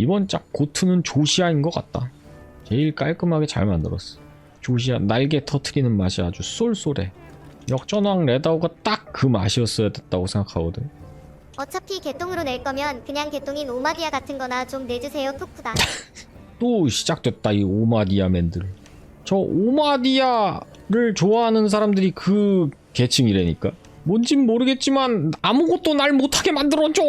이번 작 고트는 조시아인 것 같다. 제일 깔끔하게 잘 만들었어. 조시아 날개 터트리는 맛이 아주 쏠쏠해. 역전왕 레다오가 딱 그 맛이었어야 됐다고 생각하거든. 어차피 개똥으로 낼 거면 그냥 개똥인 오마디아 같은 거나 좀 내주세요 푸푸다 또 시작됐다 이 오마디아 맨들. 저 오마디아를 좋아하는 사람들이 그 계층이라니까. 뭔진 모르겠지만 아무것도 날 못하게 만들어줘.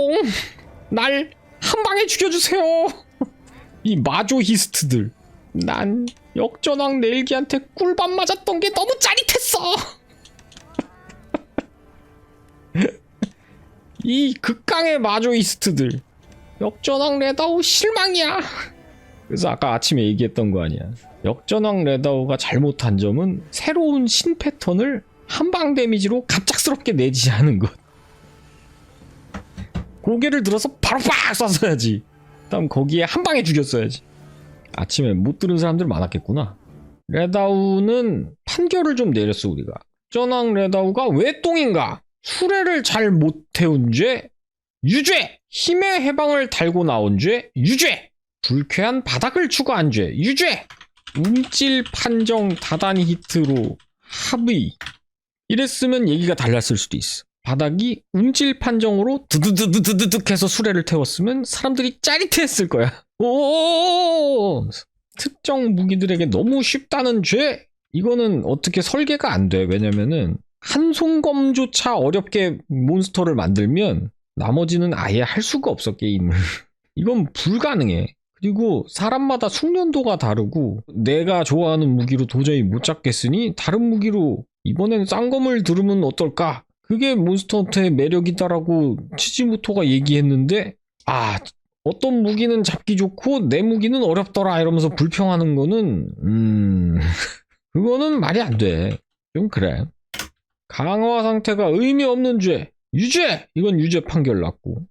날 한 방에 죽여주세요. 이 마조히스트들. 난 역전왕 넬기한테 꿀밤 맞았던 게 너무 짜릿했어. 이 극강의 마조이스트들. 역전왕 레다오 실망이야. 그래서 아까 아침에 얘기했던 거 아니야. 역전왕 레다오가 잘못한 점은 새로운 신 패턴을 한방 데미지로 갑작스럽게 내지 않은 것. 고개를 들어서 바로 빡 쐈어야지. 다음 거기에 한 방에 죽였어야지. 아침에 못 들은 사람들 많았겠구나. 레다우는 판결을 좀 내렸어 우리가. 전왕 레다우가 왜 똥인가? 수레를 잘 못 태운 죄 유죄. 힘의 해방을 달고 나온 죄 유죄. 불쾌한 바닥을 추구한 죄 유죄. 움찔 판정 다단히 히트로 합의. 이랬으면 얘기가 달랐을 수도 있어. 바닥이 움찔 판정으로 드드드드드득 해서 수레를 태웠으면 사람들이 짜릿했을 거야. 오! 특정 무기들에게 너무 쉽다는 죄? 이거는 어떻게 설계가 안 돼. 왜냐면은 한송검조차 어렵게 몬스터를 만들면 나머지는 아예 할 수가 없어 게임을. 이건 불가능해. 그리고 사람마다 숙련도가 다르고 내가 좋아하는 무기로 도저히 못 잡겠으니 다른 무기로 이번엔 쌍검을 들으면 어떨까? 그게 몬스터한테의 매력이다라고 치지모토가 얘기했는데 아 어떤 무기는 잡기 좋고 내 무기는 어렵더라 이러면서 불평하는 거는 음 그거는 말이 안 돼. 좀 그래. 강화 상태가 의미 없는 죄. 유죄! 이건 유죄 판결 났고.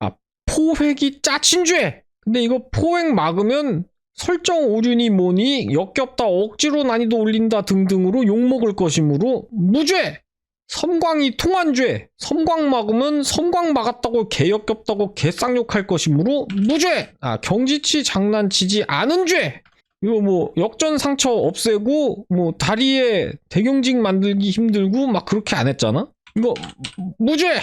아 포획이 짜친 죄! 근데 이거 포획 막으면 설정 오류니 뭐니 역겹다 억지로 난이도 올린다 등등으로 욕먹을 것이므로 무죄 섬광이 통한죄 섬광 막으면 섬광 막았다고 개역겹다고 개쌍욕할 것이므로 무죄 아 경지치 장난치지 않은 죄. 이거 뭐 역전 상처 없애고 뭐 다리에 대경직 만들기 힘들고 막 그렇게 안 했잖아? 이거 무죄!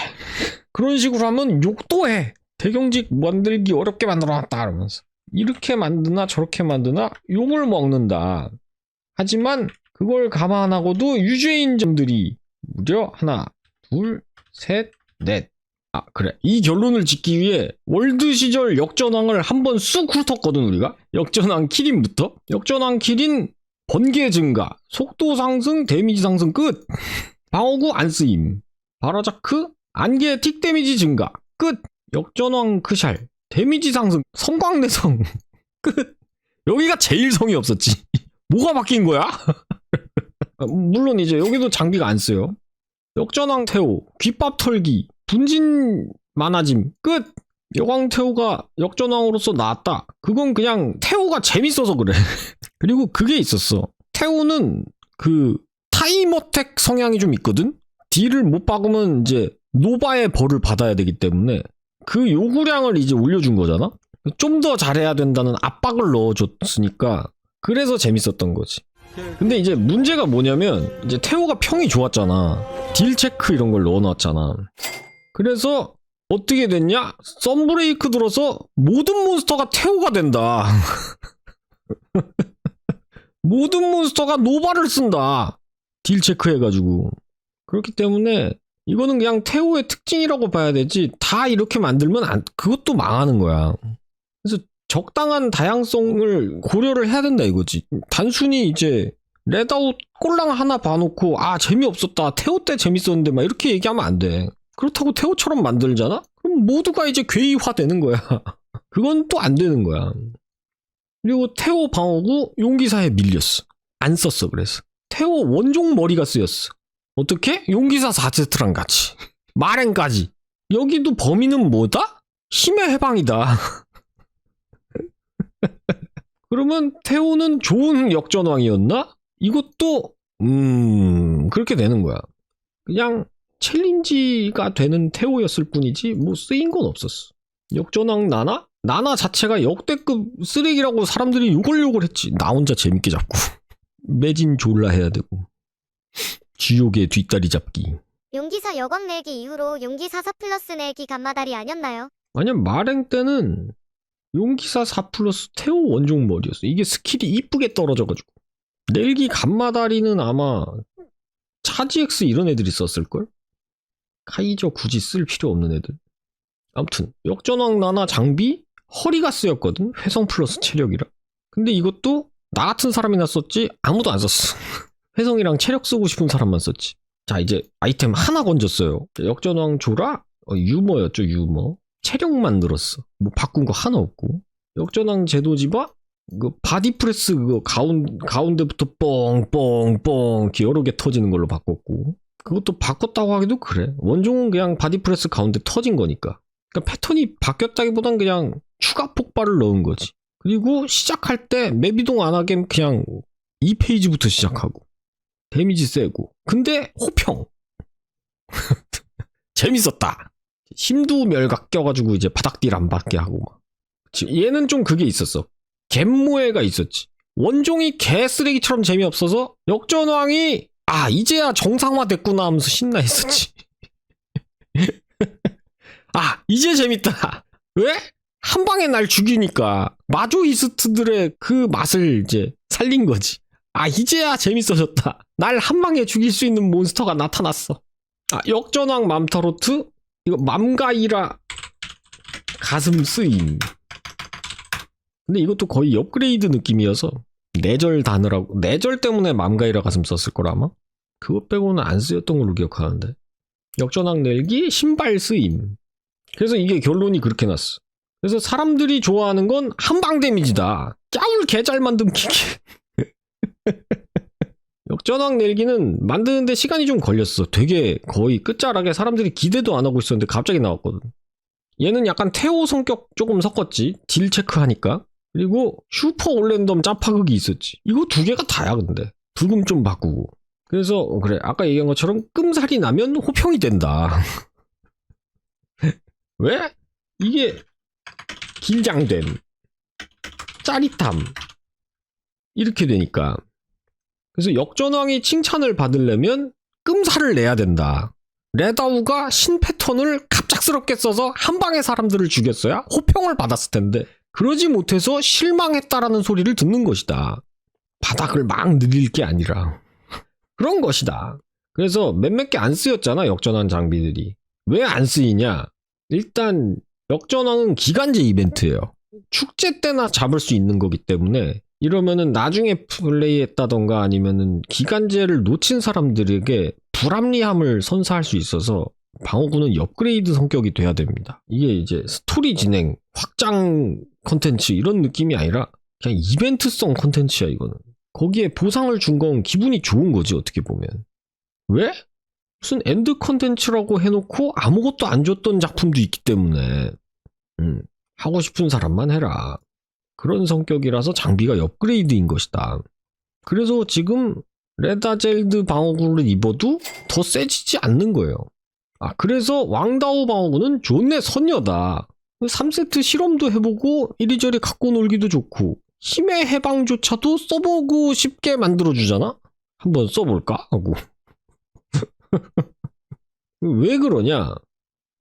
그런 식으로 하면 욕도 해. 대경직 만들기 어렵게 만들어놨다 이러면서. 이렇게 만드나 저렇게 만드나 욕을 먹는다. 하지만 그걸 감안하고도 유죄인 점들이 무려 하나, 둘, 셋, 넷. 아, 그래. 이 결론을 짓기 위해 월드 시절 역전왕을 한번 쑥 훑었거든, 우리가. 역전왕 키린부터. 역전왕 키린 번개 증가, 속도 상승, 데미지 상승 끝. 방어구 안 쓰임. 바라자크 안개 틱 데미지 증가 끝. 역전왕 크샬 데미지 상승, 성광내성 끝. 여기가 제일 성이 없었지. 뭐가 바뀐 거야? 아, 물론 이제 여기도 장비가 안 쓰요. 역전왕 태호, 귓밥 털기, 분진 많아짐, 끝! 여광 태호가 역전왕으로서 나왔다. 그건 그냥 태호가 재밌어서 그래. 그리고 그게 있었어. 태호는 그 타임어택 성향이 좀 있거든? 딜을 못 박으면 이제 노바의 벌을 받아야 되기 때문에 그 요구량을 이제 올려준 거잖아? 좀 더 잘해야 된다는 압박을 넣어줬으니까 그래서 재밌었던 거지. 근데 이제 문제가 뭐냐면 이제 태호가 평이 좋았잖아. 딜 체크 이런 걸 넣어놨잖아. 그래서 어떻게 됐냐? 썬브레이크 들어서 모든 몬스터가 태호가 된다. 모든 몬스터가 노바를 쓴다. 딜 체크해가지고. 그렇기 때문에 이거는 그냥 태호의 특징이라고 봐야 되지. 다 이렇게 만들면 안, 그것도 망하는 거야. 적당한 다양성을 고려를 해야 된다 이거지. 단순히 이제 레다웃 꼴랑 하나 봐놓고 아 재미없었다 태호 때 재밌었는데 막 이렇게 얘기하면 안 돼. 그렇다고 태호처럼 만들잖아? 그럼 모두가 이제 괴이화 되는 거야. 그건 또 안 되는 거야. 그리고 태호 방어구 용기사에 밀렸어. 안 썼어 그래서. 태호 원종 머리가 쓰였어. 어떻게? 용기사 4세트랑 같이. 마랭까지. 여기도 범인은 뭐다? 힘의 해방이다. 그러면 태호는 좋은 역전왕이었나? 이것도 음 그렇게 되는 거야. 그냥 챌린지가 되는 태호였을 뿐이지 뭐 쓰인 건 없었어. 역전왕 나나? 나나 자체가 역대급 쓰레기라고 사람들이 욕을 욕을 했지. 나 혼자 재밌게 잡고. 매진 졸라 해야 되고. 지옥의 뒷다리 잡기. 용기사 여광 내기 이후로 용기사 4 플러스 내기 간마다리 아니었나요? 아니면 마랭 때는 용기사 4 플러스 태오 원종 머리였어. 이게 스킬이 이쁘게 떨어져가지고. 넬기 간마다리는 아마 차지엑스 이런 애들이 썼을걸? 카이저 굳이 쓸 필요 없는 애들. 아무튼 역전왕 나나 장비 허리가 쓰였거든. 회성 플러스 체력이라. 근데 이것도 나 같은 사람이나 썼지 아무도 안 썼어. 회성이랑 체력 쓰고 싶은 사람만 썼지. 자 이제 아이템 하나 건졌어요. 역전왕 조라 어, 유머였죠 유머. 체력만 늘었어. 뭐 바꾼 거 하나 없고. 역전왕 제도지바 그 바디프레스 그거 가운 가운데부터 뻥뻥뻥 여러 개 터지는 걸로 바꿨고. 그것도 바꿨다고 하기도 그래. 원종은 그냥 바디프레스 가운데 터진 거니까. 그러니까 패턴이 바뀌었다기보단 그냥 추가 폭발을 넣은 거지. 그리고 시작할 때 맵 이동 안 하게 그냥 2페이지부터 시작하고. 데미지 세고. 근데 호평. 재밌었다. 심두 멸각 껴가지고 이제 바닥딜 안 받게 하고 막. 지- 얘는 좀 그게 있었어. 갯모해가 있었지. 원종이 개 쓰레기처럼 재미없어서 역전왕이 아 이제야 정상화 됐구나 하면서 신나 했었지. 아 이제 재밌다. 왜? 한 방에 날 죽이니까 마조이스트들의 그 맛을 이제 살린 거지. 아 이제야 재밌어졌다. 날 한 방에 죽일 수 있는 몬스터가 나타났어. 아 역전왕 맘타로트 이거 맘가이라 가슴 쓰임. 근데 이것도 거의 업그레이드 느낌이어서 내절 단어라고 내절 때문에 맘가이라 가슴 썼을 거라 아마 그것 빼고는 안 쓰였던 걸로 기억하는데 역전왕 낼기 신발 쓰임. 그래서 이게 결론이 그렇게 났어. 그래서 사람들이 좋아하는 건 한방 데미지다. 짜울 개잘 만듦 기계. 역전왕 낼기는 만드는데 시간이 좀 걸렸어. 되게 거의 끝자락에 사람들이 기대도 안 하고 있었는데 갑자기 나왔거든. 얘는 약간 태오 성격 조금 섞었지. 딜 체크하니까. 그리고 슈퍼 올랜덤 짜파극이 있었지. 이거 두 개가 다야 근데. 불금 좀 바꾸고. 그래서 어, 그래 아까 얘기한 것처럼 끔살이 나면 호평이 된다. 왜? 이게 긴장됨, 짜릿함 이렇게 되니까. 그래서 역전왕이 칭찬을 받으려면 끔살을 내야 된다. 레다우가 신 패턴을 갑작스럽게 써서 한 방에 사람들을 죽였어야 호평을 받았을 텐데 그러지 못해서 실망했다라는 소리를 듣는 것이다. 바닥을 막 늘릴 게 아니라 그런 것이다. 그래서 몇몇 개 안 쓰였잖아 역전왕 장비들이 왜 안 쓰이냐? 일단 역전왕은 기간제 이벤트예요. 축제 때나 잡을 수 있는 거기 때문에 이러면은 나중에 플레이했다던가 아니면은 기간제를 놓친 사람들에게 불합리함을 선사할 수 있어서 방어구는 업그레이드 성격이 돼야 됩니다. 이게 이제 스토리 진행, 확장 컨텐츠 이런 느낌이 아니라 그냥 이벤트성 컨텐츠야 이거는. 거기에 보상을 준 건 기분이 좋은 거지 어떻게 보면. 왜? 무슨 엔드 컨텐츠라고 해놓고 아무것도 안 줬던 작품도 있기 때문에 음, 하고 싶은 사람만 해라. 그런 성격이라서 장비가 업그레이드인 것이다. 그래서 지금 레다젤드 방어구를 입어도 더 세지지 않는 거예요. 아, 그래서 왕다오 방어구는 좋네 선녀다. 3세트 실험도 해보고 이리저리 갖고 놀기도 좋고 힘의 해방조차도 써보고 쉽게 만들어주잖아? 한번 써볼까? 하고. 왜 그러냐?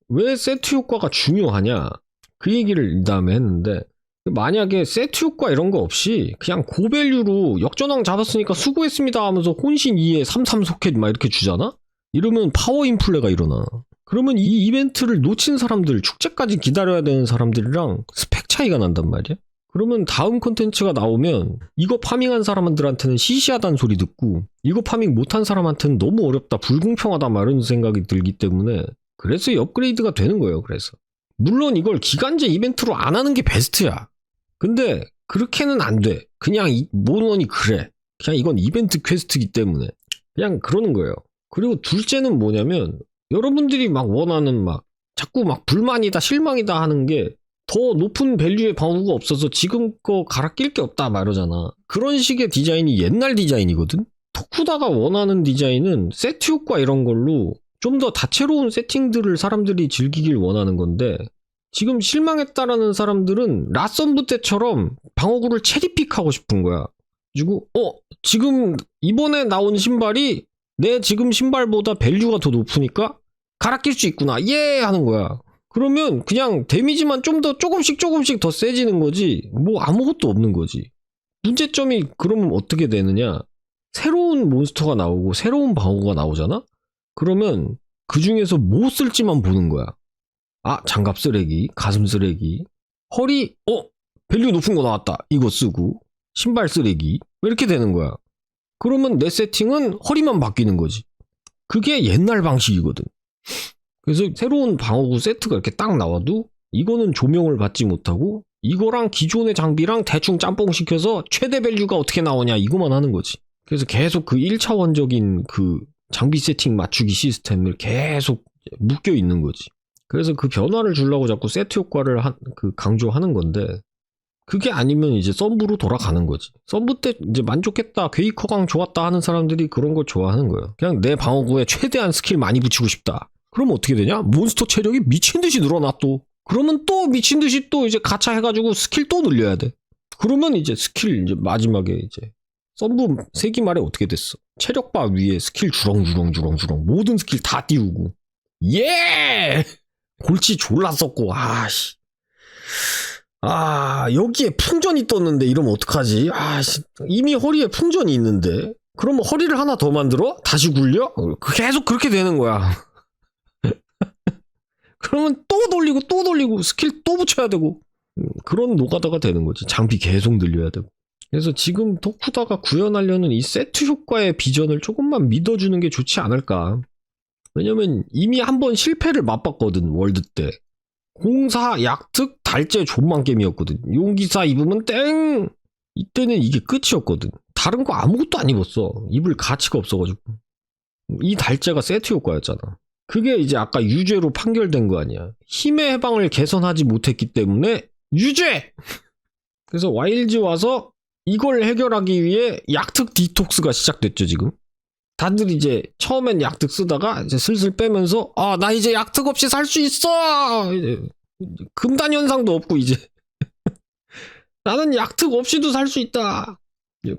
왜 세트 효과가 중요하냐? 그 얘기를 이 다음에 했는데 만약에 세트 효과 이런 거 없이 그냥 고밸류로 역전왕 잡았으니까 수고했습니다 하면서 혼신 2에 33 소켓 막 이렇게 주잖아? 이러면 파워 인플레가 일어나. 그러면 이 이벤트를 놓친 사람들, 축제까지 기다려야 되는 사람들이랑 스펙 차이가 난단 말이야? 그러면 다음 콘텐츠가 나오면 이거 파밍한 사람들한테는 시시하다는 소리 듣고 이거 파밍 못한 사람한테는 너무 어렵다, 불공평하다 막 이런 생각이 들기 때문에 그래서 이 업그레이드가 되는 거예요, 그래서. 물론 이걸 기간제 이벤트로 안 하는 게 베스트야. 근데 그렇게는 안 돼. 그냥 이 모논이 그래. 그냥 이건 이벤트 퀘스트이기 때문에 그냥 그러는 거예요. 그리고 둘째는 뭐냐면 여러분들이 막 원하는 막 자꾸 막 불만이다 실망이다 하는 게 더 높은 밸류의 방어구가 없어서 지금 거 갈아 낄 게 없다 막 이러잖아. 그런 식의 디자인이 옛날 디자인이거든. 토쿠다가 원하는 디자인은 세트 효과 이런 걸로 좀 더 다채로운 세팅들을 사람들이 즐기길 원하는 건데 지금 실망했다라는 사람들은 라썸브 때처럼 방어구를 체리픽하고 싶은 거야. 그리고 어 지금 이번에 나온 신발이 내 지금 신발보다 밸류가 더 높으니까 갈아 낄 수 있구나. 예 하는 거야. 그러면 그냥 데미지만 좀 더 조금씩 조금씩 더 세지는 거지. 뭐 아무것도 없는 거지. 문제점이 그러면 어떻게 되느냐? 새로운 몬스터가 나오고 새로운 방어구가 나오잖아? 그러면 그 중에서 뭐 쓸지만 보는 거야. 아, 장갑 쓰레기, 가슴 쓰레기, 허리, 어, 밸류 높은 거 나왔다. 이거 쓰고, 신발 쓰레기. 이렇게 되는 거야. 그러면 내 세팅은 허리만 바뀌는 거지. 그게 옛날 방식이거든. 그래서 새로운 방어구 세트가 이렇게 딱 나와도 이거는 조명을 받지 못하고 이거랑 기존의 장비랑 대충 짬뽕 시켜서 최대 밸류가 어떻게 나오냐 이거만 하는 거지. 그래서 계속 그 1차원적인 그 장비 세팅 맞추기 시스템을 계속 묶여 있는 거지. 그래서 그 변화를 주려고 자꾸 세트 효과를 한- 그 강조하는 건데 그게 아니면 이제 썸브로 돌아가는 거지. 썸브 때 이제 만족했다, 퀘이커강 좋았다 하는 사람들이 그런 걸 좋아하는 거예요. 그냥 내 방어구에 최대한 스킬 많이 붙이고 싶다. 그러면 어떻게 되냐? 몬스터 체력이 미친 듯이 늘어나 또. 그러면 또 미친 듯이 또 이제 가차 해가지고 스킬 또 늘려야 돼. 그러면 이제 스킬 이제 마지막에 이제 썸브 세기 말에 어떻게 됐어? 체력바 위에 스킬 주렁주렁주렁주렁 모든 스킬 다 띄우고 예! 골치 졸라 썼고 아씨 아 여기에 풍전이 떴는데 이러면 어떡하지? 아씨 이미 허리에 풍전이 있는데 그러면 허리를 하나 더 만들어? 다시 굴려? 어, 계속 그렇게 되는 거야 그러면 또 돌리고 또 돌리고 스킬 또 붙여야 되고 음, 그런 노가다가 되는 거지 장비 계속 늘려야 되고 그래서 지금 토쿠다가 구현하려는 이 세트 효과의 비전을 조금만 믿어주는 게 좋지 않을까. 왜냐면 이미 한 번 실패를 맛봤거든, 월드 때. 공사, 약특, 달제 존만 게임이었거든. 용기사 입으면 땡! 이때는 이게 끝이었거든. 다른 거 아무것도 안 입었어. 입을 가치가 없어가지고. 이 달제가 세트 효과였잖아. 그게 이제 아까 유죄로 판결된 거 아니야. 힘의 해방을 개선하지 못했기 때문에 유죄! 그래서 와일즈 와서 이걸 해결하기 위해 약특 디톡스가 시작됐죠, 지금. 다들 이제 처음엔 약특 쓰다가 이제 슬슬 빼면서 아, 나 이제 약특 없이 살 수 있어! 금단 현상도 없고 이제 나는 약특 없이도 살 수 있다.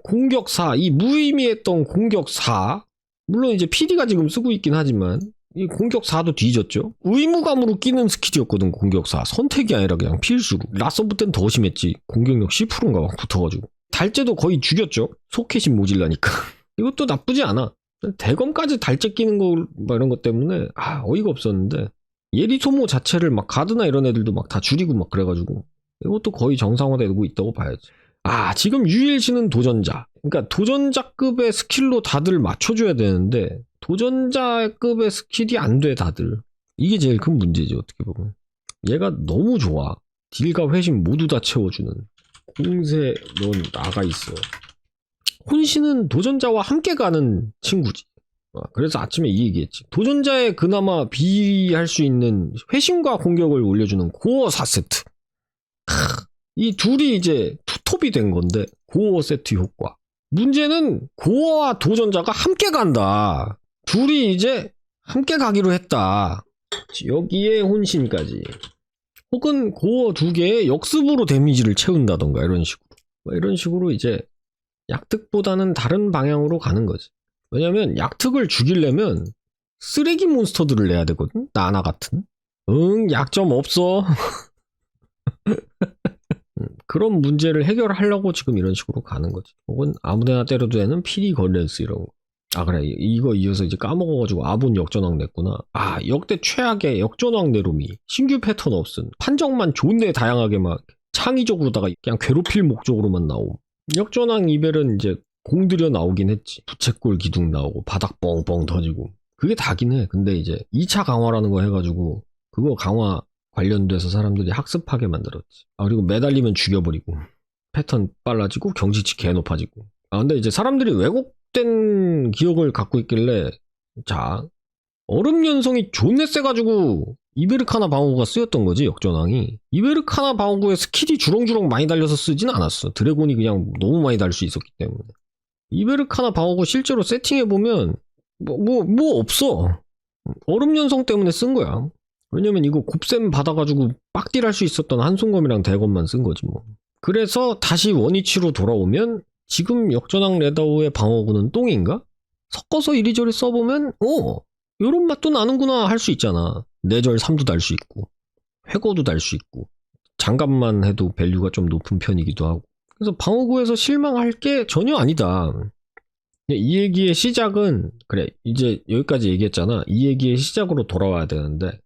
공격사, 이 무의미했던 공격사 물론 이제 PD가 지금 쓰고 있긴 하지만 이 공격사도 뒤졌죠. 의무감으로 끼는 스킬이었거든, 공격사. 선택이 아니라 그냥 필수로. 라서브 때는 더 심했지. 공격력 10%인가 막 붙어가지고. 달제도 거의 죽였죠. 소켓이 모질라니까. 이것도 나쁘지 않아. 대검까지 달제 끼는 거, 막 이런 것 때문에, 아, 어이가 없었는데. 예리 소모 자체를 막 가드나 이런 애들도 막 다 줄이고 막 그래가지고. 이것도 거의 정상화되고 있다고 봐야지. 아, 지금 유일시는 도전자. 그러니까 도전자급의 스킬로 다들 맞춰줘야 되는데, 도전자급의 스킬이 안 돼, 다들. 이게 제일 큰 문제지, 어떻게 보면. 얘가 너무 좋아. 딜과 회심 모두 다 채워주는. 공세, 넌 나가 있어. 혼신은 도전자와 함께 가는 친구지. 아, 그래서 아침에 이 얘기했지. 도전자에 그나마 비할 수 있는 회심과 공격을 올려주는 고어 4세트. 이 둘이 이제 투톱이 된 건데, 고어 세트 효과. 문제는 고어와 도전자가 함께 간다. 둘이 이제 함께 가기로 했다. 여기에 혼신까지. 혹은 고어 두 개의 역습으로 데미지를 채운다던가 이런 식으로. 뭐 이런 식으로 이제 약특보다는 다른 방향으로 가는 거지. 왜냐면 약특을 죽이려면 쓰레기 몬스터들을 내야 되거든. 나나 같은. 응, 약점 없어. 음, 그런 문제를 해결하려고 지금 이런 식으로 가는 거지. 혹은 아무데나 때려도 되는 피리 걸렌스 이런 거. 아 그래 이거 이어서 이제 까먹어가지고 아본 역전왕 냈구나 아 역대 최악의 역전왕 내로미 신규 패턴 없음 판정만 존내 다양하게 막 창의적으로다가 그냥 괴롭힐 목적으로만 나옴 역전왕 이벨은 이제 공들여 나오긴 했지. 부채꼴 기둥 나오고 바닥 뻥뻥 터지고. 그게 다긴 해. 근데 이제 2차 강화라는 거 해가지고 그거 강화 관련돼서 사람들이 학습하게 만들었지. 아 그리고 매달리면 죽여버리고. 패턴 빨라지고 경지치 개 높아지고. 아 근데 이제 사람들이 왜곡된 기억을 갖고 있길래 자 얼음 연성이 존내 세가지고 이베르카나 방어구가 쓰였던 거지 역전왕이. 이베르카나 방어구에 스킬이 주렁주렁 많이 달려서 쓰진 않았어. 드래곤이 그냥 너무 많이 달 수 있었기 때문에. 이베르카나 방어구 실제로 세팅해보면 뭐뭐뭐 없어. 얼음 연성 때문에 쓴 거야. 왜냐면 이거 곱셈 받아가지고 빡딜 할 수 있었던 한송검이랑 대검만 쓴 거지 뭐. 그래서 다시 원위치로 돌아오면 지금 역전왕 레다오의 방어구는 똥인가? 섞어서 이리저리 써보면 어 요런 맛도 나는구나 할 수 있잖아. 내절 3도 달 수 있고 회고도 달 수 있고 장갑만 해도 밸류가 좀 높은 편이기도 하고 그래서 방어구에서 실망할 게 전혀 아니다. 이 얘기의 시작은 그래 이제 여기까지 얘기했잖아. 이 얘기의 시작으로 돌아와야 되는데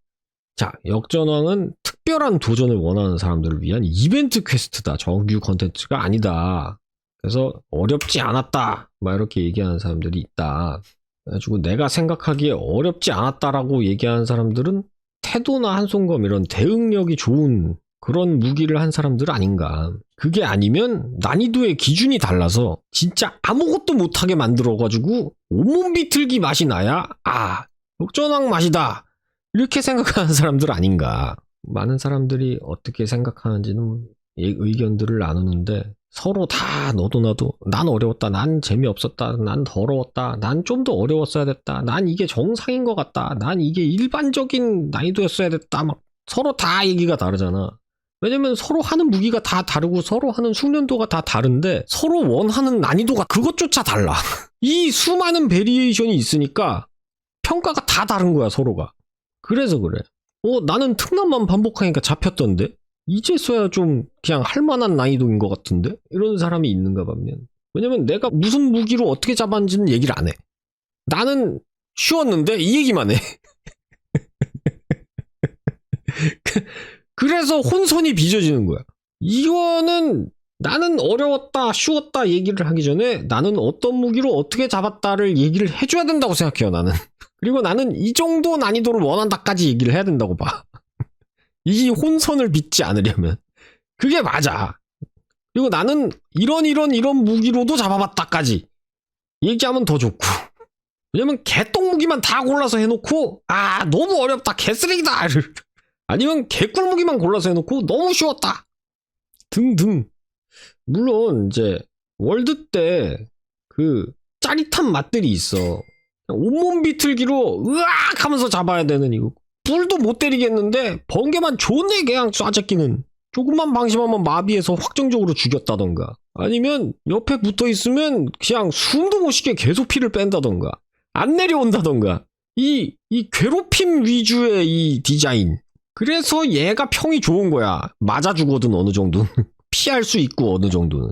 자 역전왕은 특별한 도전을 원하는 사람들을 위한 이벤트 퀘스트다. 정규 컨텐츠가 아니다. 그래서 어렵지 않았다. 막 이렇게 얘기하는 사람들이 있다. 그래가지고 내가 생각하기에 어렵지 않았다라고 얘기하는 사람들은 태도나 한송검 이런 대응력이 좋은 그런 무기를 한 사람들 아닌가. 그게 아니면 난이도의 기준이 달라서 진짜 아무것도 못하게 만들어가지고 온몸 비틀기 맛이 나야 아 역전왕 맛이다 이렇게 생각하는 사람들 아닌가. 많은 사람들이 어떻게 생각하는지는 예- 의견들을 나누는데 서로 다 너도 나도 난 어려웠다 난 재미없었다 난 더러웠다 난 좀 더 어려웠어야 됐다 난 이게 정상인 것 같다 난 이게 일반적인 난이도였어야 됐다. 막 서로 다 얘기가 다르잖아. 왜냐면 서로 하는 무기가 다 다르고 서로 하는 숙련도가 다 다른데 서로 원하는 난이도가 그것조차 달라. 이 수많은 베리에이션이 있으니까 평가가 다 다른 거야 서로가. 그래서 그래. 어 나는 특남만 반복하니까 잡혔던데 이제서야 좀 그냥 할 만한 난이도인 것 같은데? 이런 사람이 있는가 반면. 왜냐면 내가 무슨 무기로 어떻게 잡았는지는 얘기를 안 해. 나는 쉬웠는데 이 얘기만 해. 그- 그래서 혼선이 빚어지는 거야. 이거는 나는 어려웠다 쉬웠다 얘기를 하기 전에 나는 어떤 무기로 어떻게 잡았다를 얘기를 해줘야 된다고 생각해요 나는. 그리고 나는 이 정도 난이도를 원한다까지 얘기를 해야 된다고 봐 이 혼선을 빚지 않으려면 그게 맞아. 그리고 나는 이런 이런 이런 무기로도 잡아봤다까지 얘기하면 더 좋고. 왜냐면 개똥 무기만 다 골라서 해놓고 아 너무 어렵다 개쓰레기다 아니면 개꿀 무기만 골라서 해놓고 너무 쉬웠다 등등. 물론 이제 월드 때 그 짜릿한 맛들이 있어. 온몸 비틀기로 으악 하면서 잡아야 되는 이거 뿔도 못 때리겠는데 번개만 존내 그냥 쏴잡기는 조금만 방심하면 마비해서 확정적으로 죽였다던가 아니면 옆에 붙어 있으면 그냥 숨도 못 쉬게 계속 피를 뺀다던가 안 내려온다던가 이, 이 괴롭힘 위주의 이 디자인. 그래서 얘가 평이 좋은 거야. 맞아 주거든 어느 정도 피할 수 있고 어느 정도는.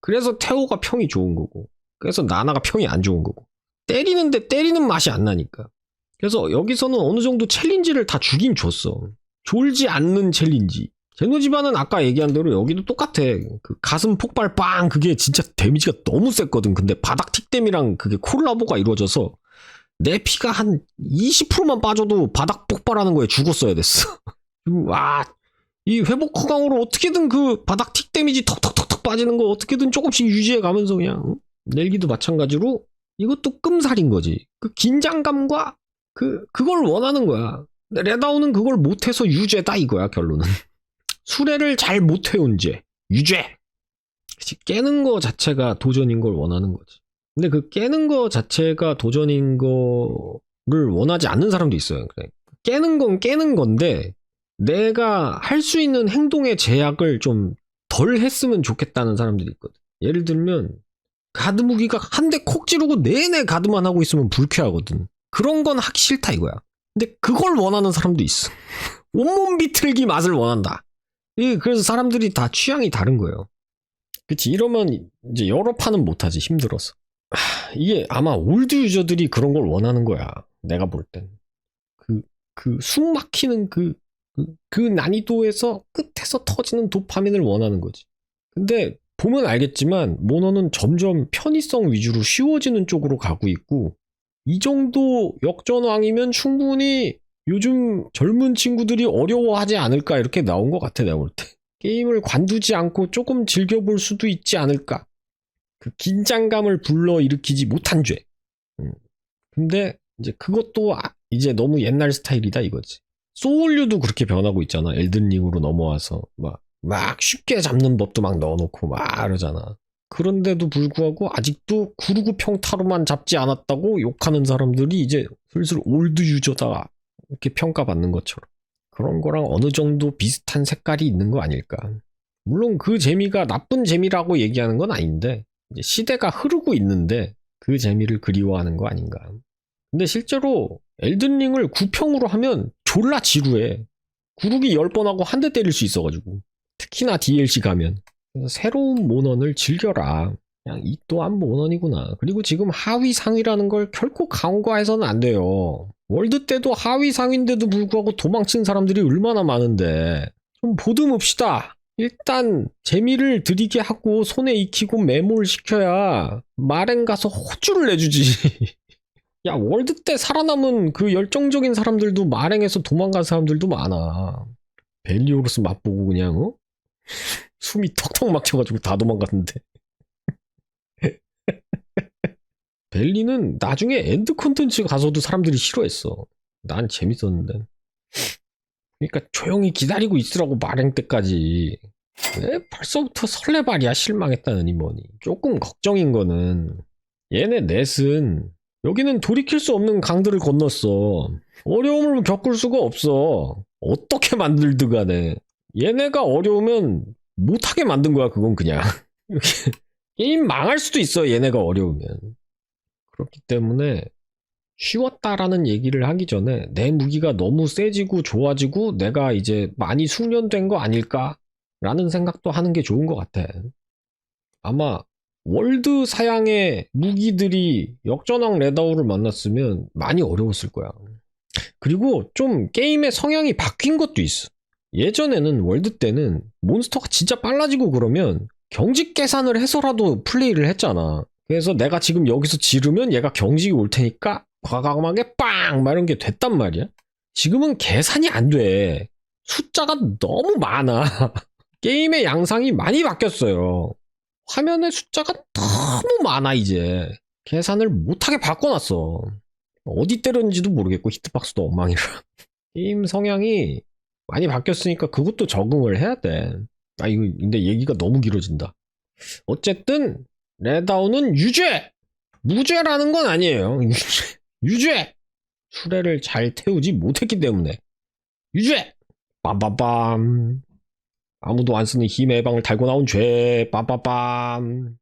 그래서 태호가 평이 좋은 거고. 그래서 나나가 평이 안 좋은 거고. 때리는데 때리는 맛이 안 나니까 그래서 여기서는 어느 정도 챌린지를 다 주긴 줬어. 졸지 않는 챌린지. 제노지바는 아까 얘기한 대로 여기도 똑같아. 그 가슴 폭발 빵 그게 진짜 데미지가 너무 셌거든. 근데 바닥 틱댐이랑 그게 콜라보가 이루어져서 내 피가 한 20%만 빠져도 바닥 폭발하는 거에 죽었어야 됐어. 와, 이 회복 허강으로 어떻게든 그 바닥 틱 데미지 턱턱턱턱 빠지는 거 어떻게든 조금씩 유지해 가면서 그냥 응? 넬기도 마찬가지로 이것도 끔살인 거지. 그 긴장감과 그, 그걸 원하는 거야. 레다오는 그걸 못해서 유죄다 이거야, 결론은. 수레를 잘 못해온 죄. 유죄! 깨는 거 자체가 도전인 걸 원하는 거지. 근데 그 깨는 거 자체가 도전인 거를 원하지 않는 사람도 있어요. 그래. 깨는 건 깨는 건데, 내가 할 수 있는 행동의 제약을 좀 덜 했으면 좋겠다는 사람들이 있거든. 예를 들면, 가드 무기가 한 대콕 지르고 내내 가드만 하고 있으면 불쾌하거든. 그런 건 하기 싫다 이거야. 근데 그걸 원하는 사람도 있어. 온몸 비틀기 맛을 원한다. 이 그래서 사람들이 다 취향이 다른 거예요. 그치 이러면 이제 여러 판은 못하지 힘들어서. 하, 이게 아마 올드 유저들이 그런 걸 원하는 거야. 내가 볼 땐. 그, 그, 숨 막히는 그, 그, 그 난이도에서 끝에서 터지는 도파민을 원하는 거지. 근데 보면 알겠지만 모노는 점점 편의성 위주로 쉬워지는 쪽으로 가고 있고 이 정도 역전왕이면 충분히 요즘 젊은 친구들이 어려워하지 않을까 이렇게 나온 것 같아 내가 볼 때. 게임을 관두지 않고 조금 즐겨볼 수도 있지 않을까. 그 긴장감을 불러일으키지 못한 죄. 음. 근데 이제 그것도 아- 이제 너무 옛날 스타일이다 이거지. 소울류도 그렇게 변하고 있잖아. 엘든링으로 넘어와서 막, 막 쉽게 잡는 법도 막 넣어놓고 막 이러잖아. 그런데도 불구하고 아직도 구르구 평타로만 잡지 않았다고 욕하는 사람들이 이제 슬슬 올드 유저다 이렇게 평가받는 것처럼 그런 거랑 어느 정도 비슷한 색깔이 있는 거 아닐까. 물론 그 재미가 나쁜 재미라고 얘기하는 건 아닌데 시대가 흐르고 있는데 그 재미를 그리워하는 거 아닌가. 근데 실제로 엘든링을 9평으로 하면 졸라 지루해. 구르기 10번 하고 한 대 때릴 수 있어가지고. 특히나 DLC 가면. 새로운 모넌을 즐겨라. 그냥 이 또한 모넌이구나. 그리고 지금 하위 상위라는 걸 결코 강과해서는 안 돼요. 월드 때도 하위 상위인데도 불구하고 도망친 사람들이 얼마나 많은데. 좀 보듬읍시다. 일단 재미를 들이게 하고 손에 익히고 메모를 시켜야 마랭 가서 호주를 내주지. 야 월드 때 살아남은 그 열정적인 사람들도 마랭에서 도망간 사람들도 많아. 벨리오로스 맛보고 그냥 어? 숨이 턱턱 막혀가지고 다 도망갔는데. 벨리는 나중에 엔드 콘텐츠 가서도 사람들이 싫어했어. 난 재밌었는데. 그러니까 조용히 기다리고 있으라고 마랭 때까지. 왜 벌써부터 설레발이야 실망했다느니 뭐니. 조금 걱정인 거는 얘네 넷은 여기는 돌이킬 수 없는 강들을 건넜어. 어려움을 겪을 수가 없어. 어떻게 만들든 간에. 얘네가 어려우면 못하게 만든 거야, 그건 그냥. 게임 망할 수도 있어, 얘네가 어려우면. 그렇기 때문에 쉬웠다라는 얘기를 하기 전에 내 무기가 너무 세지고 좋아지고 내가 이제 많이 숙련된 거 아닐까? 라는 생각도 하는 게 좋은 것 같아. 아마 월드 사양의 무기들이 역전왕 레다우를 만났으면 많이 어려웠을 거야. 그리고 좀 게임의 성향이 바뀐 것도 있어. 예전에는 월드 때는 몬스터가 진짜 빨라지고 그러면 경직 계산을 해서라도 플레이를 했잖아. 그래서 내가 지금 여기서 지르면 얘가 경직이 올 테니까 과감하게 빵! 막 이런 게 됐단 말이야. 지금은 계산이 안 돼. 숫자가 너무 많아. 게임의 양상이 많이 바뀌었어요. 화면에 숫자가 너무 많아 이제 계산을 못하게 바꿔놨어 어디 때렸는지도 모르겠고 히트박스도 엉망이라 게임 성향이 많이 바뀌었으니까 그것도 적응을 해야 돼 아 이거 근데 얘기가 너무 길어진다. 어쨌든 레다운은 유죄! 무죄라는 건 아니에요. 유죄! 유죄! 수레를 잘 태우지 못했기 때문에. 유죄! 빰빰빰. 아무도 안 쓰는 힘의 방을 달고 나온 죄! 빰빰빰